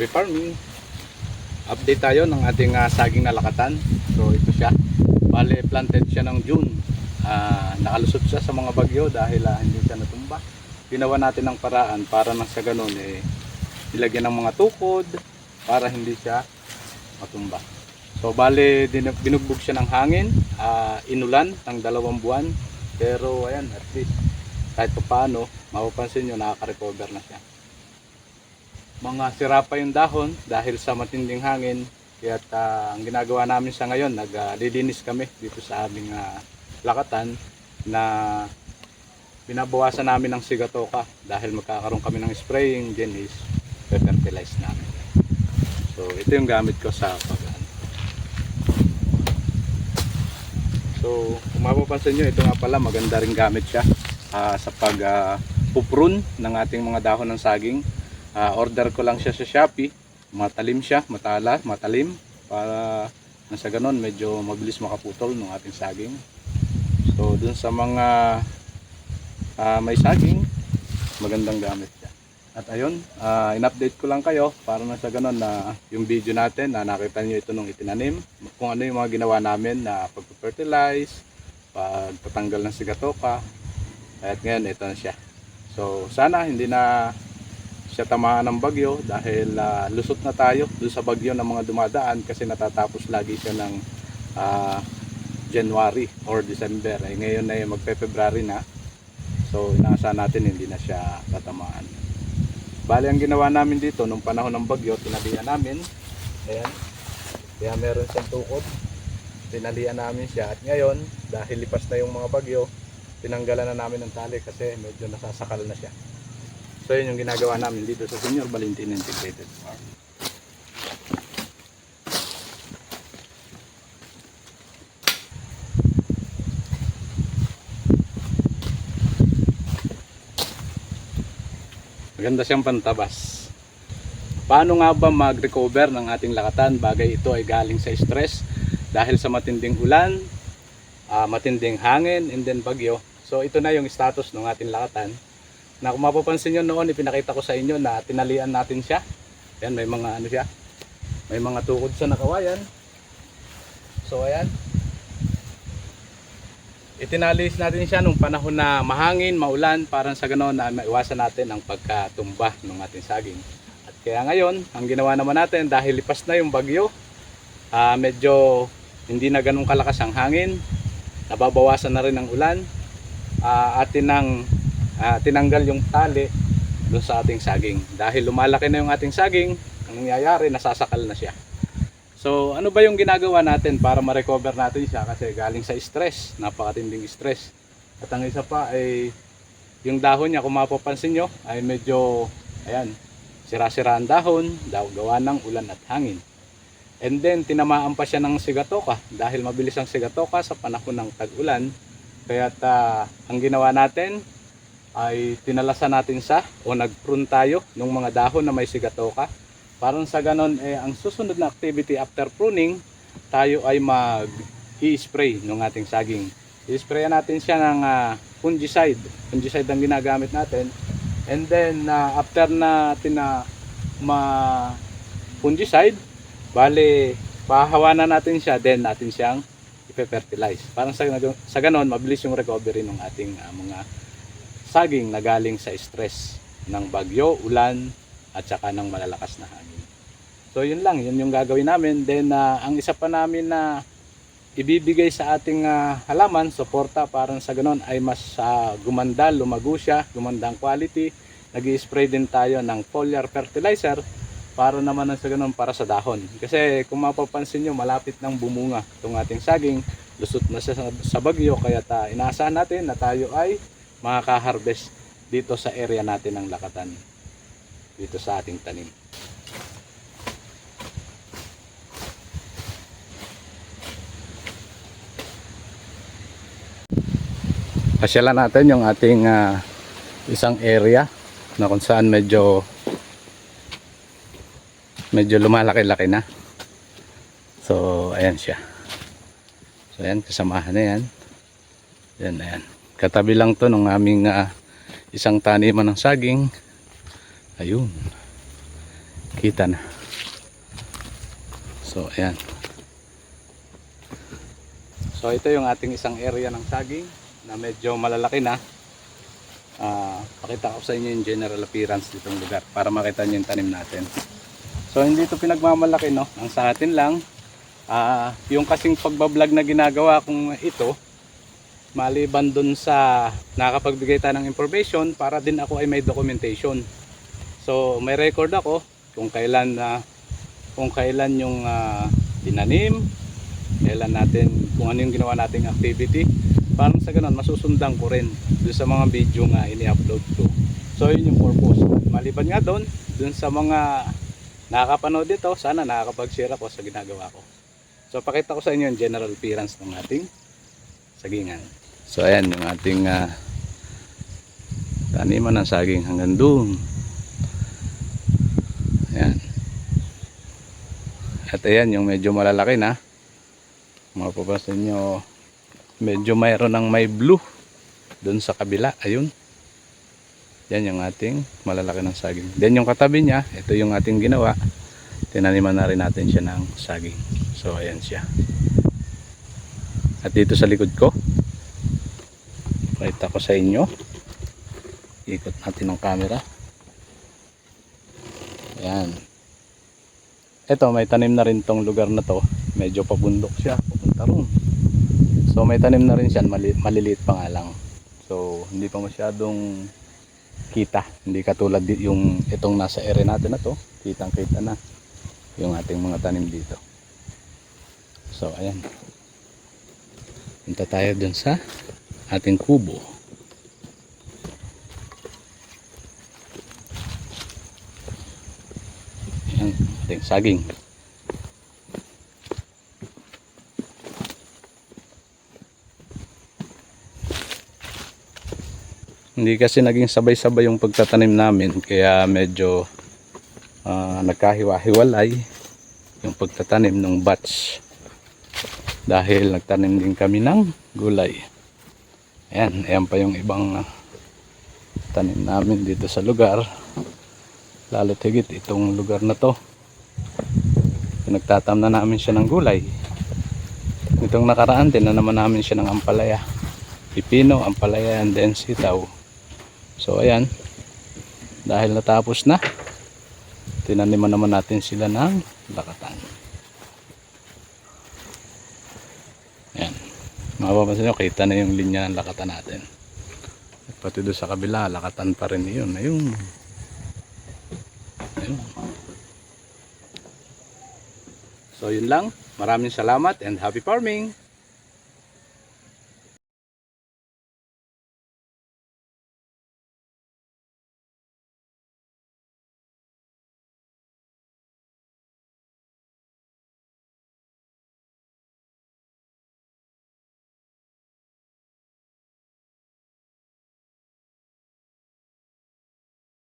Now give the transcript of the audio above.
Happy Farming. Update tayo ng ating ah, saging na lakatan. So ito siya. Bale, planted siya ng June. Ah, nakalusot siya sa mga bagyo dahil ah, hindi siya natumba. Ginawa natin ng paraan para nang sa ganun eh, ilagyan ng mga tukod para hindi siya matumba. So bale, binugbog siya ng hangin, ah, inulan ng dalawang buwan. Pero ayan, at least kahit pa paano, mapapansin nyo, nakaka-recover na siya mga sira pa yung dahon dahil sa matinding hangin. Kaya ang ginagawa namin sa ngayon, naglilinis kami dito sa aming ah, lakatan na binabawasan namin ng sigatoka dahil magkakaroon kami ng spraying, then is fertilize namin. So ito yung gamit ko sa pag So kung mapapansin nyo, ito nga pala maganda rin gamit siya ah, sa pag ah, puprune ng ating mga dahon ng saging. Ah, order ko lang siya sa Shopee. Matalim siya, matala, matalim para nang sa ganon medyo mabilis makaputol ng ating saging. So dun sa mga ah, may saging, magandang gamit siya. At ayun, ah, in-update ko lang kayo para na sa ganon na yung video natin na nakita niyo ito nung itinanim, kung ano yung mga ginawa namin na pag-fertilize, pagtatanggal ng sigatoka, at ngayon ito na siya. So sana hindi na siya tamaan ng bagyo dahil ah, lusot na tayo dun sa bagyo ng mga dumadaan kasi natatapos lagi siya ng ah, January or December. Ay ngayon na yung magpe-February na. So inaasahan natin hindi na siya tatamaan. Bali ang ginawa namin dito nung panahon ng bagyo, tinalian namin. Ayan. Kaya meron siyang tukod. Tinalian namin siya at ngayon dahil lipas na yung mga bagyo, tinanggalan na namin ng tali kasi medyo nasasakal na siya. So yun yung ginagawa namin dito sa Senior Valentin Integrated Farm. Maganda siyang pantabas. Paano nga ba mag-recover ng ating lakatan bagay ito ay galing sa stress dahil sa matinding ulan, ah, matinding hangin, and then bagyo. So ito na yung status ng ating lakatan na kung mapapansin nyo noon, ipinakita ko sa inyo na tinalian natin siya. Ayan, may mga ano siya. May mga tukod sa nakawayan. So, ayan. Itinalis natin siya nung panahon na mahangin, maulan, parang sa ganoon na maiwasan natin ang pagkatumba ng ating saging. At kaya ngayon, ang ginawa naman natin, dahil lipas na yung bagyo, ah, medyo hindi na ganun kalakas ang hangin, nababawasan na rin ang ulan, ah, atin ng ah, tinanggal yung tali doon sa ating saging. Dahil lumalaki na yung ating saging, ang nangyayari, nasasakal na siya. So, ano ba yung ginagawa natin para ma-recover natin siya? Kasi galing sa stress, napakatinding stress. At ang isa pa ay yung dahon niya, kung mapapansin nyo, ay medyo, ayan, sira-sira ang dahon, daw gawa ng ulan at hangin. And then, tinamaan pa siya ng sigatoka dahil mabilis ang sigatoka sa panahon ng tag-ulan. Kaya ang ginawa natin, ay tinalasan natin sa o nag-prune tayo ng mga dahon na may sigatoka. Parang sa ganon, eh, ang susunod na activity after pruning, tayo ay mag i-spray ng ating saging. I-spray natin siya ng ah, fungicide. Fungicide ang ginagamit natin. And then, ah, after natin na ma fungicide, bale, pahawa na natin siya, then natin siyang ipe-fertilize. Parang sa, sa ganon, mabilis yung recovery ng ating ah, mga saging na galing sa stress ng bagyo, ulan, at saka ng malalakas na hangin. So yun lang, yun yung gagawin namin. Then ah, ang isa pa namin na ibibigay sa ating ah, halaman, suporta parang sa ganon ay mas ah, gumanda, lumago siya, gumanda ang quality. nag spray din tayo ng foliar fertilizer para naman sa ganon para sa dahon. Kasi kung mapapansin nyo, malapit ng bumunga itong ating saging. Lusot na siya sa, sa bagyo, kaya ta, inaasahan natin na tayo ay makaka-harvest dito sa area natin ng lakatan dito sa ating tanim. Pasyalan natin yung ating ah, isang area na kung saan medyo medyo lumalaki-laki na. So ayan siya. So ayan kasamahan na yan. Yan ayan katabi lang to ng aming ah, isang taniman ng saging ayun kita na So, ayan. So, ito yung ating isang area ng saging na medyo malalaki na. Ah, pakita ko sa inyo yung general appearance nitong lugar para makita nyo yung tanim natin. So, hindi ito pinagmamalaki, no? Ang sa atin lang, ah, yung kasing pagbablog na ginagawa kong ito, maliban dun sa nakapagbigay tayo ng information para din ako ay may documentation. So, may record ako kung kailan na kung kailan yung ah, tinanim, kailan natin, kung ano yung ginawa nating activity. Parang sa ganun, masusundan ko rin dun sa mga video nga ini-upload ko. So, yun yung purpose. Maliban nga doon, dun sa mga nakakapanood dito, sana nakakapag-share ako sa ginagawa ko. So, pakita ko sa inyo yung general appearance ng ating sagingan. So, ayan yung ating ah, taniman ng saging hanggang doon. Ayan. At ayan yung medyo malalaki na. Mapapasin nyo, medyo mayroon ng may blue doon sa kabila. Ayun. Yan yung ating malalaki ng saging. Then yung katabi niya, ito yung ating ginawa. Tinaniman na rin natin siya ng saging. So ayan siya. At dito sa likod ko, pakita ko sa inyo. Ikot natin ng camera. Ayan. Ito, may tanim na rin tong lugar na to. Medyo pabundok siya, papunta ron. So may tanim na rin siya, mali, maliliit pa nga lang. So hindi pa masyadong kita. Hindi katulad yung itong nasa area natin na to. Kitang kita na yung ating mga tanim dito. So ayan. Punta tayo dun sa ating kubo. Ating saging. Hindi kasi naging sabay-sabay yung pagtatanim namin kaya medyo ah, nagkahiwa-hiwalay yung pagtatanim ng batch dahil nagtanim din kami ng gulay. Ayan, ayan pa yung ibang ah, tanim namin dito sa lugar. Lalo tigit itong lugar na to. Pinagtatam na namin siya ng gulay. Itong nakaraan din na naman namin siya ng ampalaya. Pipino, ampalaya, and then sitaw. So ayan, dahil natapos na, tinaniman naman natin sila ng lakatan. Ayan, mapapansin nyo, kita na yung linya ng lakatan natin. At pati doon sa kabila, lakatan pa rin yun. Ayun. Ayun. So yun lang, maraming salamat and happy farming!